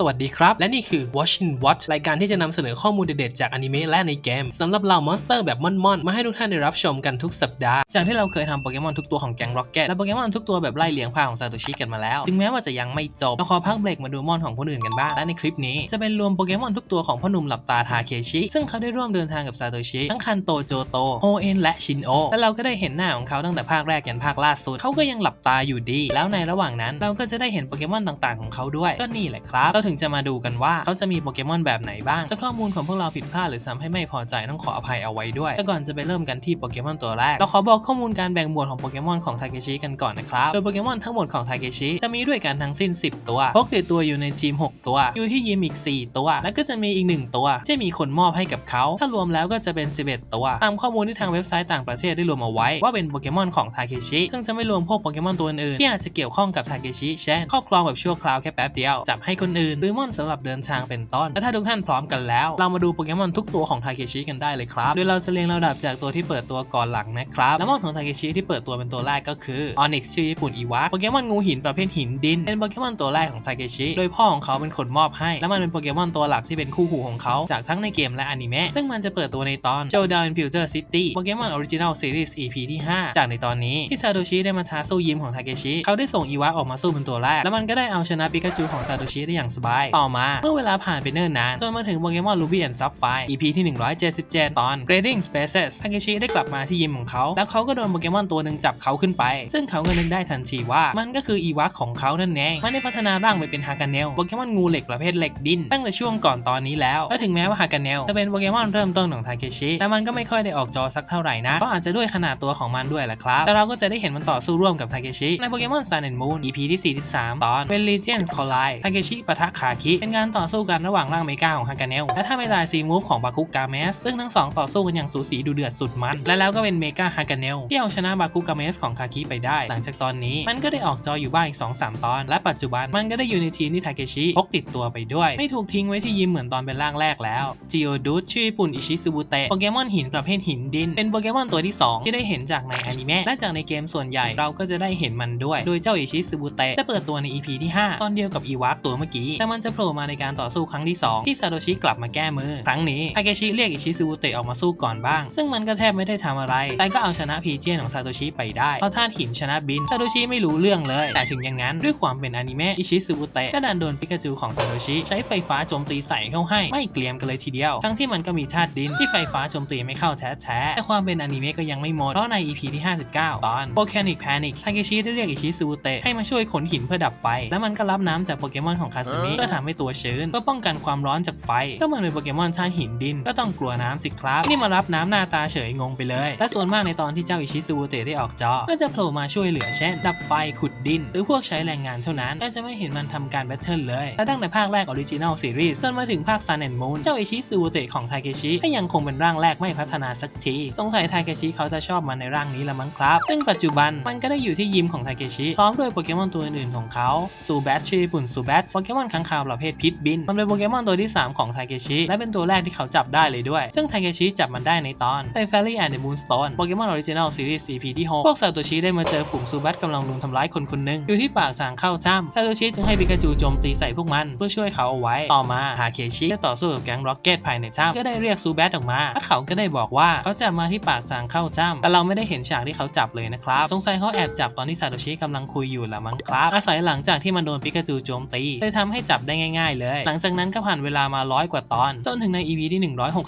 สวัสดีครับ และนี่คือ Watching Watch รายการที่จะนำเสนอข้อมูลเด็ดๆจากอนิเมะและในเกมสำหรับเหล่ามอนสเตอร์แบบม่อนๆ มาให้ทุกท่านได้รับชมกันทุกสัปดาห์ จากที่เราเคยทำโปเกมอนทุกตัวของแก๊งร็อกเก็ตและโปเกมอนทุกตัวแบบไล่เลียงภาคของซาโตชิกันมาแล้ว ถึงแม้ว่าจะยังไม่จบเราขอพักเบรกมาดูมอนของคนอื่นกันบ้าง และในคลิปนี้จะเป็นรวมโปเกมอนทุกตัวของพ่อหนุ่มหลับตาทาเคชิ ซึ่งเขาได้ร่วมเดินทางกับซาโตชิทั้งคันโตโจโตโฮเอ็นและชินโอและเราก็ได้เห็นหน้าของเขาตั้งแต่ภาคแรกยันภาคล่าสุดเขาก็ยังหลับตาอยู่ดี แล้วในระหว่างนั้นเราก็จะได้เห็นโปเกมอนต่างๆ ของเขาด้วยก็นี่แหละครับเราถึงจะมาดูกันว่าเขาจะมีโปเกมอนแบบไหนบ้าง จะข้อมูลของพวกเราผิดพลาดหรือทำให้ไม่พอใจต้องขออภัยเอาไว้ด้วย แต่ก่อนจะไปเริ่มกันที่โปเกมอนตัวแรก เราขอบอกข้อมูลการแบ่งหมวดของโปเกมอนของทาเกชิกันก่อนนะครับ โดยโปเกมอนทั้งหมดของทาเกชิจะมีด้วยกันทั้งสิ้น 10 ตัวพกติดตัวอยู่ในทีม 6 ตัว อยู่ที่ยิมอีก 4 ตัว แล้วก็จะมีอีก 1 ตัว ที่มีคนมอบให้กับเขา ถ้ารวมแล้วก็จะเป็น 11 ตัว ตามข้อมูลที่ทางเว็บไซต์ต่างประเทศได้รวมเอาไว้ ว่าเป็นโปเกมอนของทาเกชิ ซึ่งจะไม่รวมพวกโปเกมอนตัวอื่นๆที่อาจจะเกี่ยวข้องกับทาเกชิ เช่น ครอบครองแบบชั่วคราวแค่แป๊บเดียว จับให้คนอื่นหรือมอนสำหรับเดินทางเป็นต้นและถ้าทุกท่านพร้อมกันแล้ว เรามาดูโปเกมอนทุกตัวของทาเกชิกันได้เลยครับโดยเราจะเรียงลำดับจากตัวที่เปิดตัวก่อนหลังนะครับและมอนของทาเกชิที่เปิดตัวเป็นตัวแรกก็คือ Onyx ชื่อญี่ปุ่นอีวะโปเกมอนงูหินประเภทหินดิน เป็นโปเกมอนตัวแรกของทาเกชิโดยพ่อของเขาเป็นคนมอบให้ และมันเป็นโปเกมอนตัวหลักที่เป็นคู่หูของเขาจากทั้งในเกมและอนิเมะซึ่งมันจะเปิดตัวในตอน j o d o w in Future City โปเกมอน Original Series EP ที่ 5 จากในตอนนี้ที่ซาโตชิได้มาท้าสู้ยิมของทาเกชิเขาได้ส่งอีวะออกมาสู้เป็นตัวแรก แล้วมันก็ได้เอาชนะปิกาจูของซาโตชิได้อย่างสบายต่อมาเมื่อเวลาผ่านไปเนิ่นนานจนมาถึงโปเกมอน Ruby and Sapphire EP ที่ 177 ตอน Grading Spaces ทาเกชิได้กลับมาที่ยิมของเขา แล้วเขาก็โดนโปเกมอนตัวหนึ่งจับเขาขึ้นไป ซึ่งเขาก็นึกได้ทันทีว่า มันก็คืออีวะของเขานั่นเองมันได้พัฒนาร่างไปเป็นฮากาเนลโปเกมอนงูเหล็กประเภทเหล็กดินตั้งแต่ช่วงก่อนตอนนี้แล้วและถึงแม้ว่าฮากาเนลจะเป็นโปเกมอนเริ่มต้นของทาเคชิแต่มันก็ไม่ค่อยได้ออกจอสักเท่าไหร่นะเพราะอาจจะด้วยขนาดตัวของมันด้วยแหละครับแต่เราก็จะได้เห็นมันต่อสู้ร่วมกับทาเคชิในโปเกมอน Sun and Moon EP ที่ 43 ตอน When Legions Collide ทาเคชิปะทะคาคิ เป็นการต่อสู้กันระหว่างร่างเมกาของฮากาเนลและถ้าไม่ตายซีมูฟของบาคุกาเมสซึ่งทั้งสองต่อสู้กันอย่างสูสีดูเดือดสุดมัน และแล้วก็เป็นเมกาฮากาเนลที่เอาชนะบาคุกาเมสของคาคิไปได้ หลังจากตอนนี้มันก็ได้ออกจออยู่บ้างอีก 2-3 ตอน และปัจจุบันมันก็ได้อยู่ในทีมที่ทาเคชิพกติดตัวไปด้วย ไม่ถูกทิ้งไว้ที่ยิมเหมือนตอนเป็นร่างแรกแล้วจิโอดูชื่อญี่ปุ่นอิชิซูบุเตะโปเกมอนหินประเภทหินดิน เป็นโปเกมอนตัวที่ 2 ที่ได้เห็นจากในอนิเมะและจากในเกมส่วนใหญ่เราก็จะได้เห็นมันด้วย โดยเจ้าอิชิซูบุเตะจะเปิดตัวใน EP ที่ 5 ตอนเดียวกับอีวาตัวเมื่อกี้แต่มันจะโผล่มาในการต่อสู้ครั้งที่ 2 ที่ซาโตชิกลับมาแก้มือ ครั้งนี้ทาเกชิเรียกอิชิซูบุเตะออกมาสู้ก่อนบ้าง ซึ่งมันก็แทบไม่ได้ทำอะไร แต่ก็เอาชนะพีเจียนของซาโตชิไปได้เพราะธาตุหินชนะบินซาโตชิไม่รู้เรื่องเลย แต่ถึงอย่างนั้นด้วยความเป็นอนิเมะอิชิซูบุเตะก็ดันโดนปิกาจูของซาโตชิใช้ไฟฟ้าโจมตีใส่เข้าให้ไม่เกลียมกันเลยทีเดียว ทั้งที่มันก็มีธาตุดินที่ไฟฟ้าโจมตีไม่เข้าแท้ๆแต่ความเป็นอนิเมะก็ยังไม่หมดเพราะใน EP ที่ 59 ตอน Volcanic Panic ทาเกชิได้เรียกอิชิซูบุเตะให้มาช่วยขนหินเพื่อดับไฟ แล้วมันก็รับน้ำจากโปเกมอนของคาซึมิเพื่อทำให้ตัวชื้นเพื่อป้องกันความร้อนจากไฟ ก็มันเป็นโปเกมอนธาตุหินดิน ก็ต้องกลัวน้ำสิครับ นี่มารับน้ำหน้าตาเฉยงงไปเลย และส่วนมากในตอนที่เจ้าอิชิซูเตะได้ออกจอ ก็จะโผล่มาช่วยเหลือเช่น ดับไฟขุดดิน หรือพวกใช้แรงงานเท่านั้นก็จะไม่เห็นมันทำการแบทเทิลเลยและตั้งแต่ภาคแรกออริจินัลซีรีส์จนมาถึงภาค Sun and Moon เจ้าอิชิซูเตะของไทเกชิก็ยังคงเป็นร่างแรกไม่พัฒนาสักทีสงสัยไทเกชิเขาจะชอบมันในร่างนี้ละมั้งครับ ซึ่งปัจจุบันมันก็ได้อยู่ที่ยิมของทเกชิพร้อมด้วยโปเกมอนตัวอื่นๆของเขาซูแบทชื่อญี่ปุ่นซูแบทโปเกมอนคางคาวประเภทพิษบิน มันเป็นโปเกมอนตัวที่ 3 ของไทเกชิ และเป็นตัวแรกที่เขาจับได้เลยด้วย ซึ่งไทเกชิจับมันได้ในตอน The Fairy and the Moonstone โปเกมอนออริจินัลซีรีส์ EP ที่ 6 พวกซาโตชิได้มาเจอฝูงซูแบทกำลังรุมทำร้ายคนคนหนึ่งอยู่ที่ปากทางเข้าถ้ำซาโตชิจึงให้ปิกาจูโจมตีใส่พวกมันเพื่อช่วยเขาเอาไว้ ต่อมาทาเคชิได้ต่อสู้กับแก๊งร็อกเก็ตภายในถ้ำก็ได้เรียกซูแบทออกมาและเขาก็ได้บอกว่าเขาจะมาที่ปากทางเข้าถ้ำแต่เราไม่ได้เห็นฉากที่เขาจับเลยนะครับสงสัยเขาแอบจับตอนที่ซาโตชิกำลังคุยอยู่ละมั้งครับอาศัยหลังจากที่มันโดนปิกาจูโจมตีเลยทำให้จับได้ง่ายๆเลย หลังจากนั้นก็ผ่านเวลามาร้อยกว่าตอน จนถึงใน EP ที่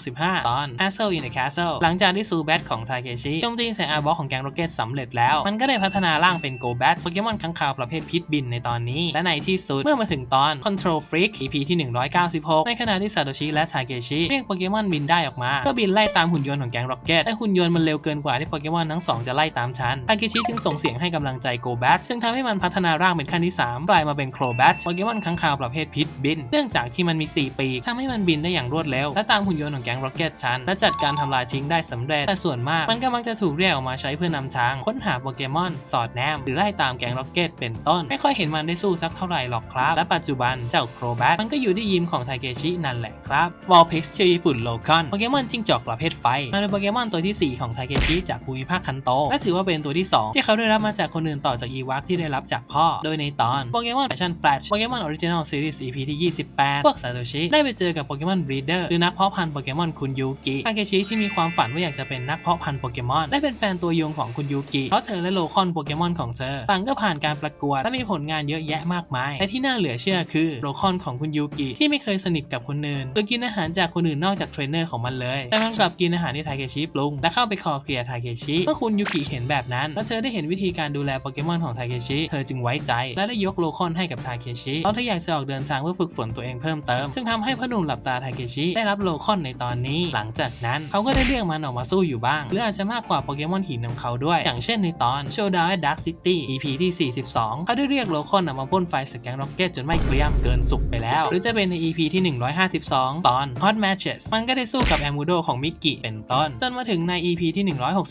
165 ตอน Castle in the Castle หลังจากที่ซูแบทของทาเคชิโจมตีใส่อาร์บ็อกของแก๊งร็อกเก็ตสำเร็จแล้ว มันก็ได้พัฒนาร่างเป็นโกแบทโปเกมอนค้างคาวประเภทพิษบินในตอนนี้ และในที่สุดเมื่อมาถึงตอน Control Freak EP ที่ 196 ในขณะที่ซาโตชิและทาเคชิเรียกโปเกมอนบินได้ออกมา ก็บินไล่ตามหุ่นยนต์ของแก๊งร็อกเก็ตแต่หุ่นยนต์มันเร็วเกินกว่าที่โปเกมอนทั้งสองจะไล่ตามทันทาเคชิจึงส่งเสียงให้กำลังใจโกแบทซึ่งทำให้มันพัฒนาร่างเป็นขั้นที่3กลายมาเป็นโครแบทโปเกมอนค้างคาวประเภทพิษบิน เนื่องจากที่มันมี 4 ปีทำให้มันบินได้อย่างรวดเร็ว และตามหุ่นยนต์ของแก๊งร็อกเก็ตชันและจัดการทำลายทิ้งได้สำเร็จ แต่ส่วนมากมันก็มักจะถูกเรียกออกมาใช้เพื่อนำทาง ค้นหาโปเกมอน สอดแนม หรือไล่ตามแก๊งร็อกเก็ตเป็นต้น ไม่ค่อยเห็นมันได้สู้สักเท่าไหร่หรอกครับ และปัจจุบันเจ้าโครแบทมันก็อยู่ที่ยิมของไทเกชินั่นแหละครับวอลเพ็กซ์ชื่อญี่ปุ่นโลคอนโปเกมอนจิ้งจอกประเภทไฟมันเป็นโปเกมอนตัวที่ 4 ของไทเกชิจากภูมิภาคคันโตและถือว่าเป็นตัวที่ 2 ที่เขาได้รับมาจากคนอื่นต่อจากอีวักที่ได้รับจากพ่อ โดยในตอนโปเกมอนแฟชั่นแฟลชโปเกมอนออริจินัลซี Series EP ที่ 28 พวกซาโตชิได้ไปเจอกับโปเกมอนบรีเดอร์หรือนักเพาะพันธุ์โปเกมอนคุณยูกิทาเคชิที่มีความฝันว่าอยากจะเป็นนักเพาะพันธุ์โปเกมอน ได้เป็นแฟนตัวยงของคุณยูกิเพราะเธอและโลคอนโปเกมอนของเธอต่างก็ผ่านการประกวด และมีผลงานเยอะแยะมากมายแต่ที่น่าเหลือเชื่อคือโลคอนของคุณยูกิที่ไม่เคยสนิทกับคนอื่นหรือกินอาหารจากคนอื่นนอกจากเทรนเนอร์ของมันเลยแต่มันกลับกินอาหารที่ทาเคชิปรุงและเข้าไปคอเคลียร์ทาเคชิเมื่อคุณยูกิเห็นแบบนั้น และเธอได้เห็นวิธีการดูแลโปเกมอนของทาเคชิเธอจึงไว้ใจ และได้ยกโลคอนให้กับทาเคชิเพราะเธออยากจะออกเดินทางเพื่อฝึกฝนตัวเองเพิ่มเติม ซึ่งทำให้พ่อหนุ่มหลับตาทาเคชิได้รับโลคอนในตอนนี้ หลังจากนั้นเขาก็ได้เรียกมันออกมาสู้อยู่บ้าง หรืออาจจะมากกว่าโปเกมอนหินของเขาด้วย อย่างเช่นในตอน Showdown at Dark City EP ที่ 42 เขาได้เรียกโลคอนออกมาพ่นไฟสแกงร็อกเก็ตจนไม่เกรียมเกินสุกไปแล้ว หรือจะเป็นใน EP ที่ 152 ตอน Hot Matches มันก็ได้สู้กับแอมูโดของมิกกิเป็นต้น จนมาถึงใน EP ที่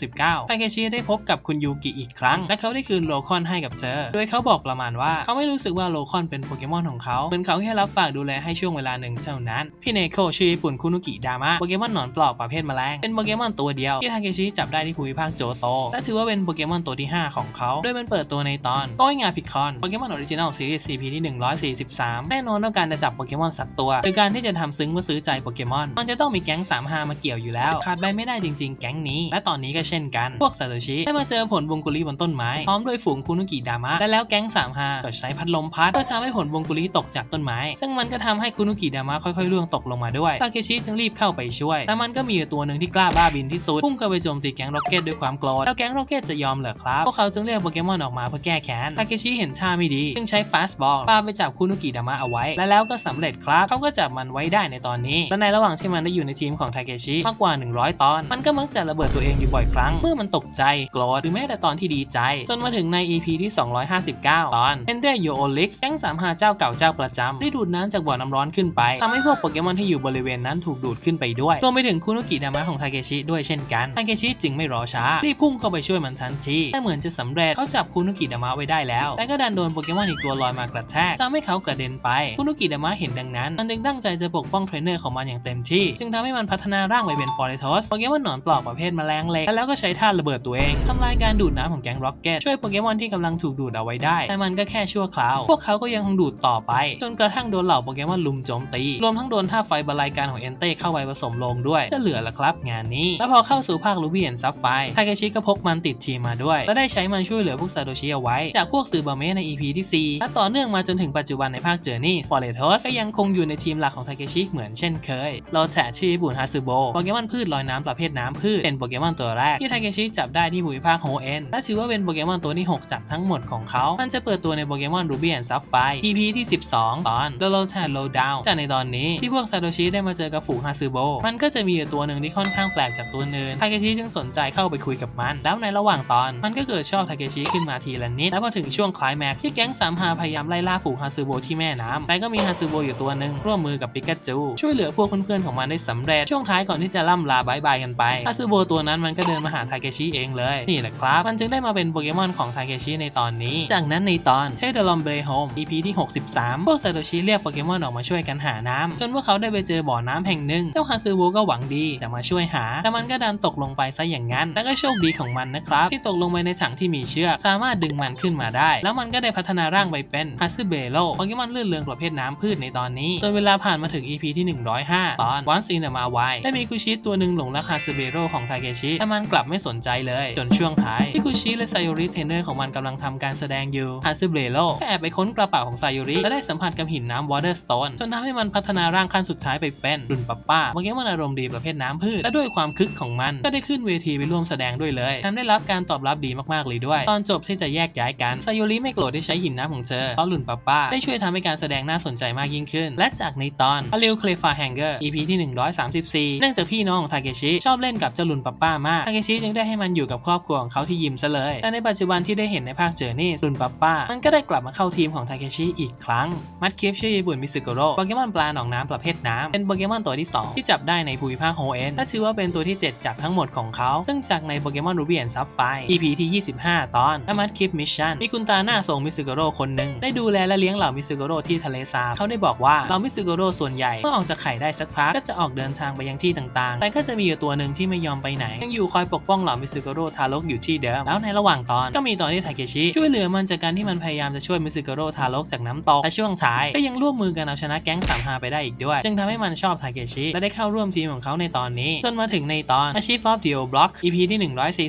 169 ทาเคชิได้พบกับคุณยูกิอีกครั้ง และเขาได้คืนโลคอนให้กับเธอ โดยเขาบอกประมาณว่าเขาไม่รู้สึกว่าโลคอนเป็นโปเกมอนของเขาเหมือนเขาแค่รับฝากดูแลให้ช่วงเวลาหนึ่งเท่านั้น พี่เนโคชื่อญี่ปุ่นคุนุกิดามะโปเกมอนหนอนปลอกประเภทแมลง เป็นโปเกมอนตัวเดียวที่ทาเคชิจับได้ที่ภูมิภาคโจโต และถือว่าเป็นโปเกมอนตัวที่ 5 ของเขา โดยมันเปิดตัวในตอนก้อยงาพิคอนโปเกมอนออริจินัลซีรีส์ CP ที่ 143 แน่นอนว่าการจะจับโปเกมอนสักตัวหรือการที่จะทำซึ้งเพื่อซื้อใจโปเกมอน มันจะต้องมีแก๊ง3 5มาเกี่ยวอยู่แล้ว ขาดไปไม่ได้จริง ๆ แก๊งนี้ และตอนนี้ก็เช่นกัน พวกซาโตชิได้มาเจอผลวงกุลีบนต้นไม้พร้อมด้วยฝูงคุนุกิดามะและแล้วแก๊ง3 5ก็ใช้พัดลมพัดเพื่อทำให้ผลวงกุลีตกจากต้นไม้ ซึ่งมันก็ทำให้คุนุกิดามะค่อยๆร่วงตกลงมาด้วยทาเคชิจึงรีบเข้าไปช่วย แต่มันก็มีตัวหนึ่งที่กล้าบ้าบินที่สุดพุ่งเข้าไปโจมตีแก๊งร็อกเก็ตด้วยความโกรธแล้วแก๊งร็อกเก็ตจะยอมเหรอครับพวกเขาจึงเรียกโปเกมอนออกมาเพื่อแก้แค้นทาเคชิเห็นท่าไม่ดีจึงใช้ฟาสบอลปาไปจับคุนุกิดามะเอาไว้ และแล้วก็สำเร็จครับเขาก็จับมันไว้ได้ในตอนนี้ และในระหว่างที่มันได้อยู่ในทีมของทาเคชิมากกว่า 100 ตอน มันก็มักจะระเบิดตัวเองอยู่บ่อยครั้ง เมื่อมันตกใจโกรธหรือแม้แต่ตอนที่ดีใจ จนมาถึงใน EP ที่ 259 ตอน Ender Yo Olix แก๊ง35เจ้าเก่าเจ้าประจำได้ดูดน้ำจากบ่อน้ำร้อนขึ้นไปทำให้พวกโปเกมอนที่อยู่บริเวณนั้นถูกดูดขึ้นไปด้วยรวมไปถึงคุนุกิดามะของทาเคชิด้วยเช่นกันทาเคชิจึงไม่รอช้ารีบพุ่งเข้าไปช่วยมันทันทีแต่เหมือนจะสำเร็จเขาจับคุนุกิดามะไว้ได้แล้ว แต่ก็ดันโดนโปเกมอนอีกตัวลอยมากระแทกทำให้เขากระเด็นไปคุนุกิดามะเห็นดังนั้น มันจึงตั้งใจจะปกป้องเทรนเนอร์ของมันอย่างเต็มที่ จึงทำให้มันพัฒนาร่างไปเป็นฟอร์เรทอสโปเกมอนหนอนปลอกประเภทแมลงเล็กแล้วก็ใช้ท่าระเบิดตัวเองทำลายการดูดน้ำของแก๊งร็อกเก็ตช่วยโปเกมอนที่กำลังถูกดูดเอาไว้ได้ แต่มันก็แค่ชั่วคราว พวกเขาก็ยังคงดูดต่อไปจนกระทั่งโดนเหล่าโปเกมอนลุมโจมตี รวมทั้งโดนท่าไฟบรรลัยการของเอนเต้เข้าไปผสมลงด้วย จะเหลือละครับงานนี้ แล้วพอเข้าสู่ภาคลูบี้แอนซับไฟทาเคชิก็พกมันติดทีมมาด้วย และได้ใช้มันช่วยเหลือพวกซาโตชิเอาไว้ จากพวกสื่อบาเมใน EP ที่ 4 และต่อเนื่องมาจนถึงปัจจุบันในภาคเจอร์นี่ฟอร์เรทอสก็ยังคงอยู่ในทีมหลักของทาเคชิเหมือนเช่นเคยเราแฉชื่อญี่ปุ่นฮาซึโบโปเกมอนพืชลอยน้ำประเภทน้ำพืชเป็นโปเกมอนตัวแรกที่ทาเคชิจับได้ที่ภูมิภาคโฮเอ็นและถือว่าเป็นโปเกมอนตัวที่ 6 จากทั้งหมดของเขา มันจะเปิดตัวในโปเกมอนรูบี้แอนซับไฟ EP ที่ 12ตอน The Low Tide Low Down จากในตอนนี้ที่พวกซาโตชิได้มาเจอกับฝูงฮาซึโบมันก็จะมีอยู่ตัวหนึ่งที่ค่อนข้างแปลกจากตัวอื่นทาเคชิจึงสนใจเข้าไปคุยกับมัน แล้วในระหว่างตอน มันก็เกิดชอบทาเคชิขึ้นมาทีละนิด แล้วพอถึงช่วงคลายแม็กซ์ที่แก๊งสามฮาพยายามไล่ล่าฝูงฮาซึโบที่แม่น้ำแต่ก็มีฮาซึโบอยู่ตัวหนึ่งร่วมมือกับปิกาจูช่วยเหลือพวกเพื่อนๆของมันได้สำเร็จช่วงท้ายก่อนที่จะล่ำลาบายบายกันไปฮาซึโบตัวนั้นมันก็เดินมาหาทาเคชิเองเลยนี่แหละครับมันจึงได้มาเป็นโปเกมอนของทาเคชิในตอนนี้ จากนั้นในตอนเทเดลอมเบรโฮม EP ที่ 63พวกซาโตชิเรียกโปเกมอนออกมาช่วยกันหาน้ำจนพวกเขาได้ไปเจอบ่อน้ำแห่งหนึ่ง เจ้าฮาซึโบก็หวังดีจะมาช่วยหา แต่มันก็ดันตกลงไปซะอย่างนั้น แล้วก็โชคดีของมันนะครับ ที่ตกลงไปในถังที่มีเชือกสามารถดึงมันขึ้นมาได้ แล้วมันก็ได้พัฒนาร่างไปเป็นฮาซึเบโลโปเกมอนลื่นเรืองประเภทน้ำพืชในตอนนี้จนเวลาผ่านมาถึง EP ที่ 105 ตอน Once in a m a w i ได้มีคุชิตัวหนึ่งหลงรักฮาซึเบโรของทาเคชิแต่มันกลับไม่สนใจเลย จนช่วงท้ายที่คุชิและไซโยริเทรนเนอร์ของมันกำลังทำการแสดงอยู่ฮาซึเบโรก็แอบไปค้นกระเป๋าของไซโยริและได้สัมผัสกับหินน้ำ Water Stone จนทำให้มันพัฒนาร่างขั้นสุดท้ายไปเป็นรุนปัปป้าโปเกมอนอารมณ์ดีประเภทน้ำพืช และด้วยความคึกของมัน ก็ได้ขึ้นเวทีไปร่วมแสดงด้วยเลยแถมได้รับการตอบรับดีมากๆเลยด้วย ตอนจบที่จะแยกย้ายกันไซโยริไม่โกรธที่ใช้หินน้ำของเธอเพราะรุนปัปป้าได้ช่วยทำให้การแสดงน่าสนใจมากยิ่งขึ้น และจากในตอนอลิวเคลฟาแฮงเกอร์ EP ที่134เนื่องจากพี่น้องของทาเกชิชอบเล่นกับเจ้ารุนปัปป้ามากทาเกชิจึงได้ให้มันอยู่กับครอบครัวของเขาที่ยิมซะเลยแต่ในปัจจุบันที่ได้เห็นในภาคเจอร์นี่รุนปัปป้ามันก็ได้กลับมาเข้าทีมของทาเกชิอีกครั้งมัดเคลิปชื่อญี่ปุ่นมิสึโกโร่โปเกมอนปลาหนองน้ำประเภทน้ำเป็นโปเกมอนตัวที่ 2 ที่จับได้ในภูมิภาคโฮเอ็นและถือว่าเป็นตัวที่ 7 จากทั้งหมดของเขา ซึ่งจากในโปเกมอนรูบี้แอนด์ซับไฟ EP ที่ 25 ตอนและมัดคลิปมิชชั่นมีคุณตาหน้าทรงมิสึโกโร่คนหนึ่งได้ดูแลและเลี้ยงเหล่ามิสึโกโร่ที่ทะเลสาบเขาได้บอกว่าเหล่ามิสึโกโร่ส่วนใหญ่เมื่อออกจากไข่ได้สักพักก็จะออกเดินทางไปยังที่ต่างๆ แต่ก็จะมีอยู่ตัวหนึ่งที่ไม่ยอมไปไหน ยังอยู่คอยปกป้องเหล่ามิสึโกโร่ทารกอยู่ที่เดิมแล้วในระหว่างตอนก็มีตอนที่ทาเกชิช่วยเหลือมันจากการที่มันพยายามจะช่วยมิสึโกโร่ทารกจากน้ำตกและช่วงท้าย ก็ยังร่วมมือกันเอาชนะแก๊งสามฮาไปได้อีกด้วย จึงทำให้มันชอบทาเกชิและได้เข้าร่วมทีมของเขาในตอนนี้จนมาถึงในตอน Achieve of the Block EP ที่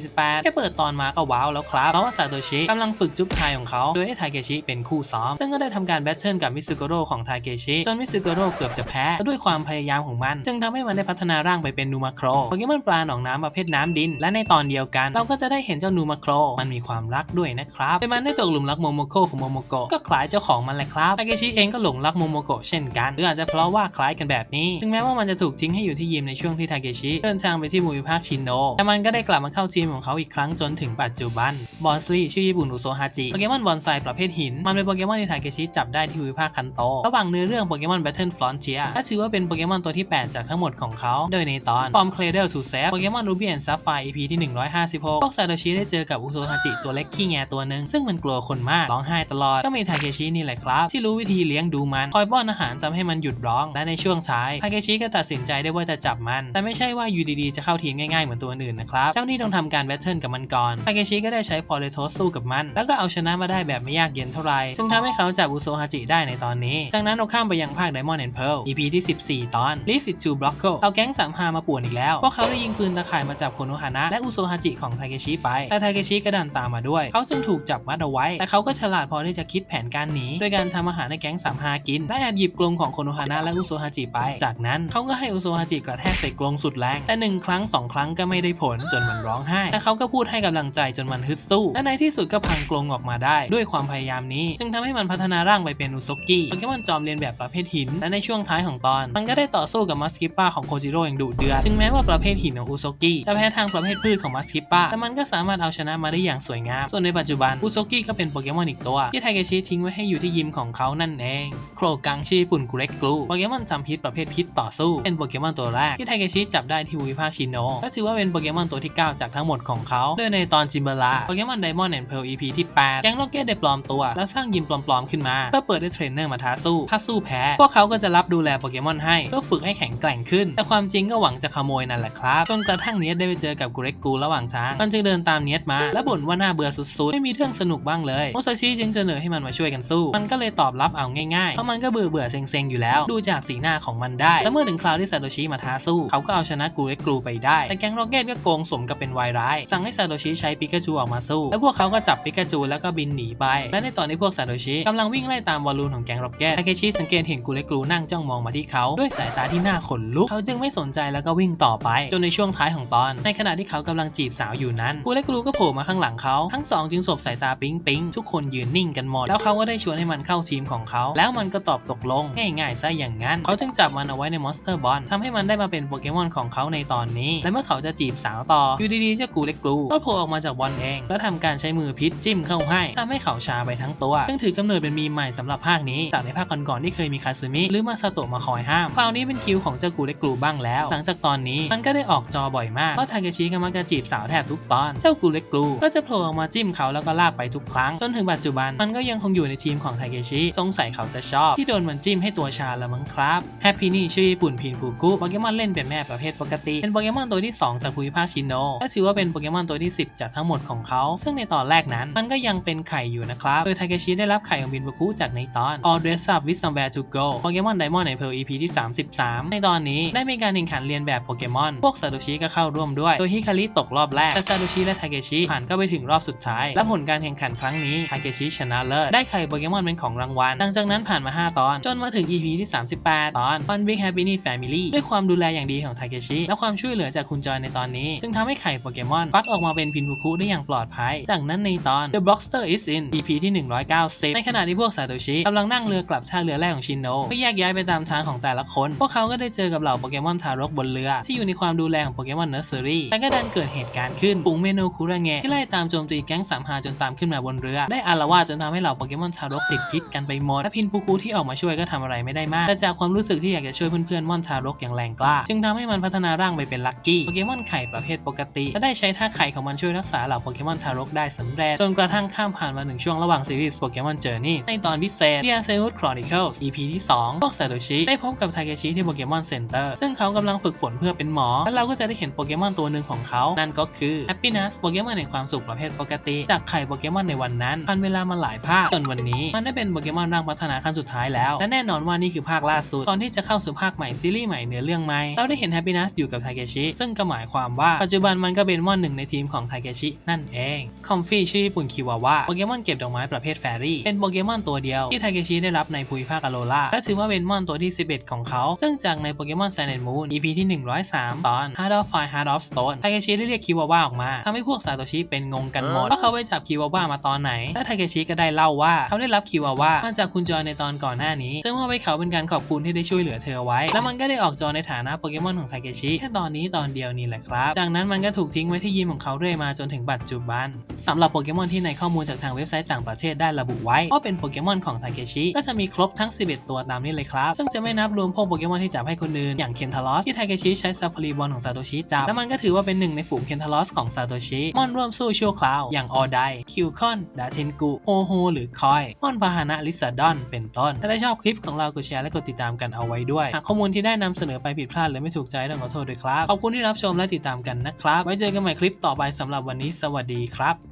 148 แค่เปิดตอนมาก็ว้าวแล้วครับเพราะว่าซาโตชิกำลังฝึกจุ๊บทายของเขา โดยให้ทาเกชิเป็นคู่ซ้อม ซึ่งก็ได้ทำการแบทเทิลกับมิซึโกโร่ของทาเกชิจนมิซึโกโร่เกือบจะแพ้ด้วยความพยายามของมัน จึงทำให้มันได้พัฒนาร่างไปเป็นนูมาโครโปเกมอนปลาหนองน้ำประเภทน้ำดิน และในตอนเดียวกัน เราก็จะได้เห็นเจ้านูมาโครมันมีความรักด้วยนะครับโดยมันได้ตกหลุมรักโมโมโกของโมโมโกก็คล้ายเจ้าของมันแหละครับทาเกชชิเองก็หลงรักโมโมโกะเช่นกันหรืออาจจะเพราะว่าคล้ายกันแบบนี้ ถึงแม้ว่ามันจะถูกทิ้งให้อยู่ที่ยิมในช่วงที่ทาเกชิเดินทางไปที่ภูมิภาคชินโน แต่มันก็ได้กลับมาเข้าทีมของเขาอีกครั้งจนถึงปัจจุบัน บอนสลีชื่อญี่ปุ่นอุโซฮาจิ โปเกมอนบอนไซประเภทหิน มันเป็นโปเกมอนที่ทาเกชิจับได้ที่ภูมิภาคคันโต ระหว่างเนื้อเรื่องโปเกมอนแบทเทิลฟลอนเทียและถือว่าเป็นโปเกมอนตัวที่ 8 จากทั้งหมดของเขา โดยในตอนฟอร์มเคลเดลทูเซฟโปเกมอนรูบี้แอนด์ซัฟไฟ EP ที่ 156พวกซาโตชิได้เจอกับอุโซฮาจิตัวเล็กขี้แงตัวหนึ่งซึ่งมันกลัวคนมากร้องไห้ตลอดก็มีทาเกชินี่แหละครับที่รู้วิธีเลี้ยงดูมัน คอยป้อนอาหารจำให้มันหยุดร้อง และในช่วงท้ายทาเกชิก็ตัดสินใจได้ว่าจะจับมัน แต่ไม่ใช่ว่าอยู่ดีๆจะเข้าทีมง่ายๆเหมือนตัวอื่นนะครับ เจ้านี่ต้องทำการแบทเทิลกับมันก่อนทาเกชิก็ได้ใช้ฟอร์เรโทสสู้กับมัน แล้วก็เอาชนะมาได้แบบไม่ยากเย็นเท่าไหร่ซึ่งทำให้เขาจับอุโซฮาจิได้ในตอนนี้ จากนั้นเราข้ามไปยังภาค Diamond and Pearl EP ที่ 14 ตอน Leave it to Blocko เอาแก๊งสามฮามาป่วนอีกแล้วพวกเขาได้ยิงปืนตะข่ายมาจับโคโนฮานะและอุโซฮาจิของทาเกชิไป แต่ทาเกชิก็ดันตามมาด้วย เขาจึงถูกจับมัดเอาไว้ แต่เขาก็ฉลาดพอที่จะคิดแผนการหนีโดยการทำอาหารให้แก๊งสามฮากิน และแอบหยิบกรงของโคโนฮานะและอุโซฮาจิไป จากนั้นเขาก็ให้อุโซฮาจิกระแทกใส่กรงสุดแรง แต่หนึ่งครั้งสองครั้งก็ไม่ได้ผลจนมันร้องไห้ แต่เขาก็พูดให้กำลังใจจนมันฮึดสู้ และในที่สุดก็พังกรงออกมาได้ ด้วยความพยายามนี้ จึงทำให้มันพัฒนาร่างไปเป็นอุซกิโปเกมอนจอมเรียนแบบประเภทหิน และในช่วงท้ายของตอน มันก็ได้ต่อสู้กับมัสคิปป้าของโคจิโร่อย่างดุเดือด ถึงแม้ว่าประเภทหินของอุซกิจะแพ้ทางประเภทพืชของมัสคิปป้า แต่มันก็สามารถเอาชนะมาได้อย่างสวยงาม ส่วนในปัจจุบันอุซกิก็เป็นโปเกมอนอีกตัวที่ไทเกชิทิ้งไว้ให้อยู่ที่ยิมของเขานั่นเอง โครกังชื่อญี่ปุ่นกูเร็กกลูโปเกมอนจำพิษประเภทพิษต่อสู้ เป็นโปเกมอนตัวแรกที่ไทเกชิจับได้ที่ภูมิภาคชินโนและถือว่าเป็นโปเกมอนตัวที่ 9 จากทั้งหมดของเขาโดยในตอนจิมเบลาโปเกมอนไดมอนด์แอนด์เพล EP ที่ 8 แก๊งล็อกเก็ตได้ปลอมตัว แล้วสร้างยิมปลอมๆขึ้นมาเพื่อเปิดให้เทรนเนอร์มาท้าสู้ ถ้าสู้แพ้ พวกเขาก็จะรับดูแลโปเกมอนให้เพื่อฝึกให้แข็งแกร่งขึ้น แต่ความจริงก็หวังจะขโมยนั่นแหละครับจนกระทั่งเนียสได้ไปเจอกับกูเร็กกูระหว่างทางมันจึงเดินตามเนียสมา และบ่นว่าน่าเบื่อสุดๆ ไม่มีเรื่องสนุกบ้างเลยโมซาชิจึงเสนอให้มันมาช่วยกันสู้ มันก็เลยตอบรับเอาง่ายๆ เพราะมันก็เบื่อเบื่อๆเซ็งๆ อยู่แล้ว ดูจากสีหน้าของมันได้ และเมื่อถึงคราวที่ซาโตชิมาท้าสู้ เขาก็เอาชนะกูเร็กกูไปได้ แต่แก๊งร็อกเก็ตก็โกงสมกับเป็นวายร้าย สั่งให้ซาโตชิใช้ปิกาจูออกมาสู้ และพวกเขาก็จับปิกาจูแล้วก็บินหนีไป และในตอนที่พวกซาโตชิกำลังวิ่งไล่ตามบอลลูนของแก๊งร็อกเก็ตทาเคชิสังเกตเห็นกูเร็กกูนั่งจ้องมองมาที่เขาด้วยสายตาที่น่าขนลุก เขาจึงไม่สนใจแล้วก็วิ่งต่อไป จนในช่วงท้ายของตอน ในขณะที่เขากำลังจีบสาวอยู่นั้นกูเร็กกูก็โผล่มาข้างหลังเขาทั้งสองจึงสบสายตาปิ๊งปิ๊งทุกคนยืนนิ่งกันหมดแล้วเขาก็ได้ชวนให้มันเข้าทีมของเขา แล้วมันก็ตอบตกลง ง่ายๆซะอย่างนั้น เขาจึงจับมันเอาไว้ในมอนสเตอร์บอลทำให้มันได้มาเป็นโปเกมอนของเขาในตอนนี้ และเมื่อเขาจะจีบสาวต่ออยู่ดีๆเจ้ากูเล็กกลูก็โผล่ออกมาจากบอลเอง แล้วทำการใช้มือพิษจิ้มเข้าให้ทำให้เขาชาไปทั้งตัวซึ่งถือกำเนิดเป็นมีใหม่สำหรับภาคนี้ จากในภาคก่อนๆที่เคยมีคาซึมิหรือมาซาโตะมาคอยห้ามคราวนี้เป็นคิวของเจ้ากูเล็กกลูบ้างแล้ว หลังจากตอนนี้มันก็ได้ออกจอบ่อยมากเพราะทาเกชิก็มักจะจีบสาวแทบทุกตอน เจ้ากูเล็กกลูก็จะโผล่ออกมาจิ้มเขาแล้วก็ลากไปทุกครั้งจนถึงปัจจุบันมันก็ยังคงอยู่ในทีมของทาเกชิสงสัยเขาจะชอบ ที่โดนมันจิ้มให้ตัวชาละมั้งครับแฮปปี้นี่ชื่อญี่ปุ่นพินฟูกุโปเกมอนเล่นเป็นแม่ประเภทปกติ เป็นโปเกมอนตัวที่ 2 จากภูมิภาคชินโนและถือว่าเป็นโปเกมอนตัวที่ 10 จากทั้งหมดของเขา ซึ่งในตอนแรกนั้น มันก็ยังเป็นไข่อยู่นะครับ โดยทาเกชิได้รับไข่ของบินฟูกุจากในตอน All Dress Up with Somewhere to Go โปเกมอนไดมอนด์ในเพล EP ที่ 33 ในตอนนี้ได้มีการแข่งขันเรียนแบบโปเกมอนพวกซาโตชิก็เข้าร่วมด้วย โดยฮิคาริตกรอบแรกแต่ซาโตชิและทาเกชิผ่านเข้าไปถึงรอบสุดท้าย และผลการแข่งขันครั้งนี้ทาเกชิชนะเลิศได้ไข่โปเกมอนเป็นของรางวัลหลังจากนั้นผ่านมา 5 ตอน จนมาถึง EP ที่ 38 ตอน One Big Happy Family ด้วยความดูแลอย่างดีของทาเกชิและความช่วยเหลือจากคุณจอยในตอนนี้ จึงทำให้ไข่โปเกมอนฟักออกมาเป็นพินฟุคุได้อย่างปลอดภัย จากนั้นในตอน The Blockster is in EP ที่ 190 ในขณะที่พวกซาโตชิกำลังนั่งเรือกลับท่าเรือแรกของชินโนก็แยกย้ายไปตามทางของแต่ละคน พวกเขาก็ได้เจอกับเหล่าโปเกมอนทารกบนเรือ ที่อยู่ในความดูแลของโปเกมอนเนอร์เซอรี่แต่ก็ดันเกิดเหตุการณ์ขึ้นปุงเมโนคุระเงะที่ไล่ตามโจมตีแก๊งสามฮาจนตามขึ้นมาบนเรือ ได้อาละวาจนทำให้เหล่าโปเกมอนทารกติดพิษกันไปหมดและพินฟุคุที่ออกมาช่วยก็ทำอะไรไม่ได้มาก แต่จากความรู้สึกที่อยากจะช่วยเพื่อนๆม่อนทารกอย่างแรงกล้า จึงทำให้มันพัฒนาร่างไปเป็นลัคกี้โปเกมอนไข่ประเภทปกติและได้ใช้ท่าไข่ของมันช่วยรักษาเหล่าโปเกมอนทารกได้สำเร็จจนกระทั่งข้ามผ่านมาถึงช่วงระหว่างซีรีส์โปเกมอนเจอร์นี่ในตอนพิเศษ d i a s e u s Chronicles EP ที่2พวกซาโตชิได้พบกับทาเกชิที่โปเกมอนเซ็นเตอร์ซึ่งเขากำลังฝึกฝนเพื่อเป็นหมอ และเราก็จะได้เห็นโปเกมอนตัวหนึ่งของเขา นั่นก็คือ Happiness โปเกมอนแห่งความสุขประเภทปกติ จากไข่โปเกมอนในวันนั้นผ่านเวลามาหลายภาคจนวันนี้มันได้เป็นโปเกมอนร่างพัฒนาขั้นสุดท้ายแล้ว และแน่นอนว่านี่คือภาคล่าสุด ตอนที่จะเข้าสู่ภาคใหม่ซีรีส์ใหม่เนื้อเรื่องใหม่ เราได้เห็นแฮปปี้นัสอยู่กับไทเกชิ ซึ่งก็หมายความว่าปัจจุบันมันก็เป็นมอนหนึ่งในทีมของไทเกชินั่นเอง คอมฟี่ชื่อญี่ปุ่นคิวาวาโปเกมอนเก็บดอกไม้ประเภทแฟรี่ เป็นโปเกมอนตัวเดียวที่ไทเกชิได้รับในภูมิภาคอโลลาและถือว่าเป็นมอนตัวที่ 11 ของเขา ซึ่งจากในโปเกมอน Sun and Moon EP ที่ 103 ตอน Heart of Fire Heart of Stone ไทเกชิได้เรียกคิวาวาออกมาทำให้พวกซาโตชิเป็นงงกันหมดว่าเขาไปจับคิวาวามาตอนไหนและไทเกชิก็ได้เล่าว่าเขาได้รับคิวาวามาจากากคุณจอยในตอนก่อนหน้านี้ซึ่งว่าไปเขาเป็นการขอบคุณที่ได้ช่วยเหลือเธอไว้ แล้วมันก็ได้ออกจอในฐานะโปเกมอนของไทเกชิแค่ตอนนี้ตอนเดียวนี่แหละครับ จากนั้นมันก็ถูกทิ้งไว้ที่ยิมของเขาเรื่อยมาจนถึงปัจจุบันสำหรับโปเกมอนที่ในข้อมูลจากทางเว็บไซต์ต่างประเทศได้ระบุไว้ว่าเป็นโปเกมอนของไทเกชิก็จะมีครบทั้ง 11 ตัวตามนี้เลยครับ ซึ่งจะไม่นับรวมพวกโปเกมอนที่จับให้คนอื่นอย่างเคนทาลอสที่ไทเกชิใช้ซาฟารีบอลของซาโตชิจับและมันก็ถือว่าเป็นหนึ่งในฝูงเคนทาลอสของซาโตชิมอนร่วมสู้ชั่วคราวอย่างออไดคิวคอนดาเทนกุโอโฮหรือคอยมอนพาหนะลิซาดอนเป็นต้น ถ้าได้ชอบคลิปของเรากดแชร์และกดติดตามกันเอาไว้ด้วย หากข้อมูลที่ได้นำเสนอไปผิดพลาดหรือไม่ถูกใจต้องขอโทษด้วยครับ ขอบคุณที่รับชมและติดตามกันนะครับ ไว้เจอกันใหม่คลิปต่อไปสำหรับวันนี้ สวัสดีครับ